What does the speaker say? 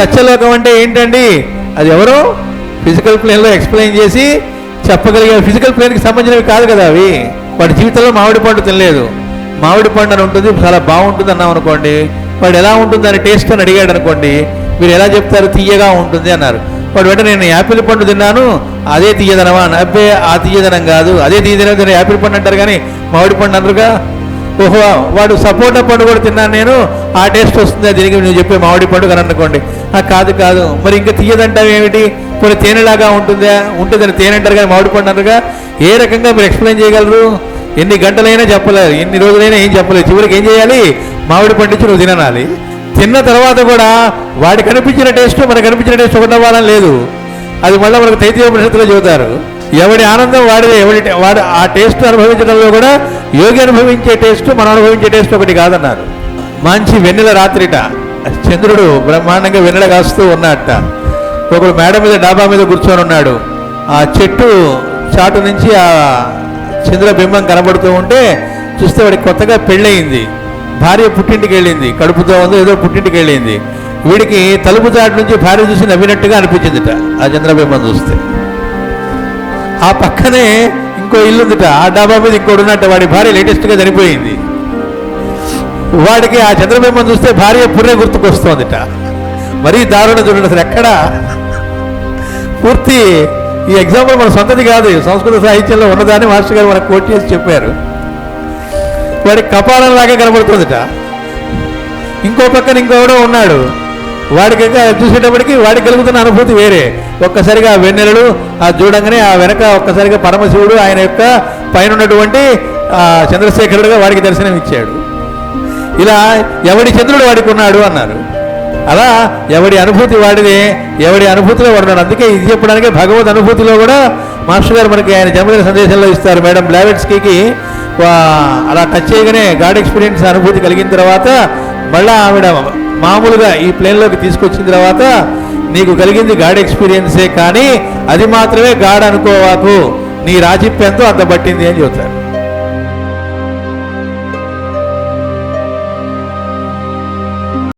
సత్యలోకం అంటే ఏంటండి? అది ఎవరు ఫిజికల్ ప్లేన్లో ఎక్స్ప్లెయిన్ చేసి చెప్పగలిగారు ఫిజికల్ ప్లేన్కి సంబంధించినవి కాదు కదా అవి. వాడి జీవితంలో మామిడి పండు తినలేదు. మామిడి పండు అని ఉంటుంది చాలా బాగుంటుంది అన్నాం అనుకోండి. వాడు ఎలా ఉంటుంది అని టేస్ట్ అని అడిగాడు అనుకోండి మీరు ఎలా చెప్తారు? తీయగా ఉంటుంది అన్నారు. వాడు వెంటనే నేను యాపిల్ పండు తిన్నాను అదే తీయదనమా? అని అబ్బే ఆ తీయదనం కాదు. అదే తీయదనం యాపిల్ పండు అంటారు కానీ మామిడి పండు అనరుగా. ఓహో వాడు సపోటా పండు కూడా తిన్నాను నేను. ఆ టేస్ట్ వస్తుంది దీనికి నువ్వు చెప్పే మామిడి పండు అని అనుకోండి. ఆ కాదు కాదు. మరి ఇంకా తీయదంటావు ఏమిటి? కొన్ని తేనెలాగా ఉంటుందా? ఉంటుందని తేనె అంటారు కానీ మామిడి పండు అంటారుగా ఏ రకంగా మీరు ఎక్స్ప్లెయిన్ చేయగలరు? ఎన్ని గంటలైనా చెప్పలేరు ఎన్ని రోజులైనా ఏం చెప్పలేదు చివరికి ఏం చేయాలి? మామిడి పండించి నువ్వు తినాలి తిన్న తర్వాత కూడా వాడికి కనిపించిన టేస్ట్ మనకు కనిపించిన టేస్ట్ ఒకటి అవ్వాలని లేదు. అది మళ్ళీ మనకు తైతీయోపనిషత్తులో చెబుతారు. ఎవడి ఆనందం వాడిదే ఎవడి వాడు ఆ టేస్ట్ అనుభవించడంలో కూడా యోగి అనుభవించే టేస్ట్ మనం అనుభవించే టేస్ట్ ఒకటి కాదన్నారు. మంచి వెన్నెల రాత్రిట. చంద్రుడు బ్రహ్మాండంగా వెన్నెల కాస్తూ ఉన్నట్ట ఒకడు మేడ మీద డాబా మీద కూర్చొని ఉన్నాడు. ఆ చెట్టు చాటు నుంచి ఆ చంద్రబింబం కనబడుతూ ఉంటే చూస్తే వాడికి కొత్తగా పెళ్ళయింది. భార్య పుట్టింటికి వెళ్ళింది. కడుపుతో ఉందో ఏదో పుట్టింటికి వెళ్ళింది. వీడికి తలుపు చాటు నుంచి భార్య చూసి నవ్వినట్టుగా అనిపించిందిట ఆ చంద్రబింబం చూస్తే. ఆ పక్కనే ఇంకో ఇల్లు ఉందిట ఆ డాబా మీద ఇంకోటి ఉన్నట్టు వాడి భార్య లేటెస్ట్గా చనిపోయింది. వాడికి ఆ చంద్రబింబం చూస్తే భార్య పుర్రె గుర్తుకొస్తోందిట. మరీ దారుణ చూడండి అసలు ఎక్కడ? పూర్తి ఈ ఎగ్జాంపుల్ మన సొంతది కాదు. సంస్కృత సాహిత్యంలో ఉన్నదాన్ని మాస్టర్ గారు మనకు కోట్ చేసి చెప్పారు. వాడి కపాలంలాగా కనబడుతుందిట. ఇంకో పక్కన ఇంకోడో ఉన్నాడు. వాడికి చూసేటప్పటికి వాడికి కలుగుతున్న అనుభూతి వేరే. ఒక్కసారిగా ఆ వెన్నెలలు ఆ చూడంగానే ఆ వెనక ఒక్కసారిగా పరమశివుడు ఆయన యొక్క పైన ఉన్నటువంటి చంద్రశేఖరుడుగా వాడికి దర్శనం ఇచ్చాడు. ఇలా ఎవడి చంద్రుడు వాడికి ఉన్నాడు అన్నారు. అలా ఎవడి అనుభూతి వాడిదే ఎవడి అనుభూతిలో వాడున్నాడు అందుకే ఇది చెప్పడానికి భగవద్ అనుభూతిలో కూడా మాస్టర్ గారు మనకి ఆయన జన్మదిన సందేశంలో ఇస్తారు. మేడం బ్లావెట్స్కీకి అలా టచ్ చేయగానే గాడ్ ఎక్స్పీరియన్స్ అనుభూతి కలిగిన తర్వాత మళ్ళా ఆవిడ మామూలుగా ఈ ప్లేన్లోకి తీసుకొచ్చిన తర్వాత నీకు కలిగింది గాడ్ ఎక్స్పీరియన్సే కానీ అది మాత్రమే గాడ్ అనుకోవాకు. నీ రాజిప్యంతో అంత పట్టింది అని చెబుతారు.